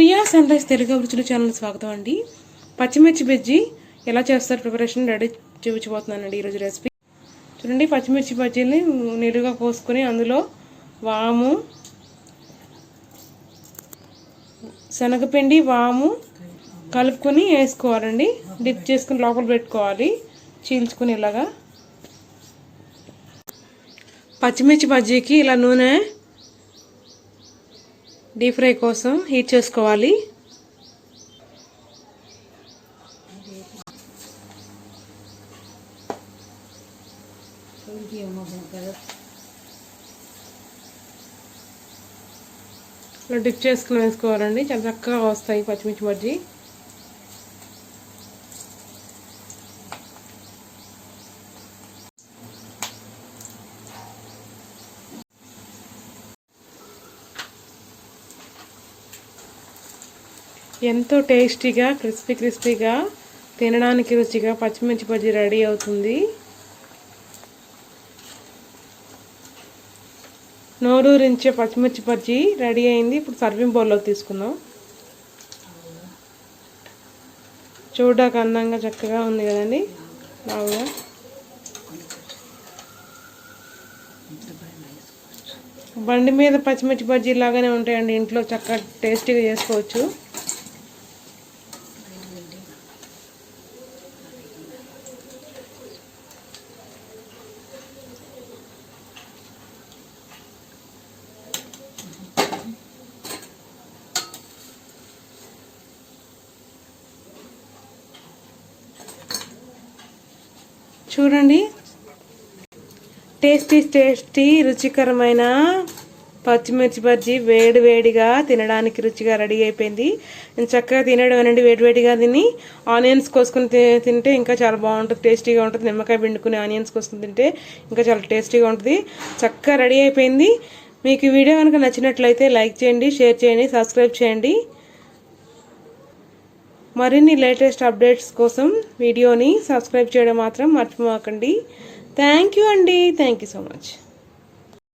Priya sun rise Telugu అభిరుచులు channel స్వాగతం అండి. పచ్చిమిర్చి బజ్జీ ఎలా చేస్తారు ప్రిపరేషన్ రెడీ చూపించబోతున్నానండి ఈరోజు రెసిపీ. చూడండి పచ్చిమిర్చి బజ్జీని నిలుగా కోసుకొని అందులో వాము శనగపిండి వాము కలుపుకొని వేసుకోవాలండి. డిప్ చేసుకుని లోపల పెట్టుకోవాలి. చీల్చుకుని ఇలాగా. పచ్చిమిర్చి బజ్జీకి ఇలా నూనె డీప్ ఫ్రై కోసం హీట్ చేసుకోవాలి. ఇలా డిప్ చేసుకుని వేసుకోవాలండి. చాలా చక్కగా వస్తాయి పచ్చిమిర్చి బజ్జీ. ఎంతో టేస్టీగా క్రిస్పీ క్రిస్పీగా తినడానికి రుచిగా పచ్చిమిర్చి బజ్జీ రెడీ అవుతుంది. నోరూరించే పచ్చిమిర్చి బజ్జీ రెడీ అయింది. ఇప్పుడు సర్వింగ్ బౌల్లో తీసుకుందాం. చూడడానికి అందంగా చక్కగా ఉంది కదండి. బాగా బండి మీద పచ్చిమిర్చి బజ్జీ లాగానే ఉంటాయండి. ఇంట్లో చక్కగా టేస్టీగా చేసుకోవచ్చు. చూడండి. టేస్టీ టేస్టీ రుచికరమైన పచ్చిమిర్చి బజ్జీ వేడి వేడిగా తినడానికి రుచిగా రెడీ అయిపోయింది. నేను చక్కగా తినడం అనండి వేడి వేడిగా తిని ఆనియన్స్ కోసుకుని తి- తింటే ఇంకా చాలా బాగుంటుంది టేస్టీగా ఉంటుంది. నిమ్మకాయ పిండుకుని ఆనియన్స్ కోసుకుని తింటే ఇంకా చాలా టేస్టీగా ఉంటుంది. చక్కగా రెడీ అయిపోయింది. మీకు ఈ వీడియో కనుక నచ్చినట్లయితే లైక్ చేయండి షేర్ చేయండి సబ్స్క్రైబ్ చేయండి. మరిన్ని లేటెస్ట్ అప్డేట్స్ కోసం వీడియోని సబ్స్క్రైబ్ చేయడం మాత్రం మర్చిపోకండి. థ్యాంక్ యూ అండి. Thank you so much.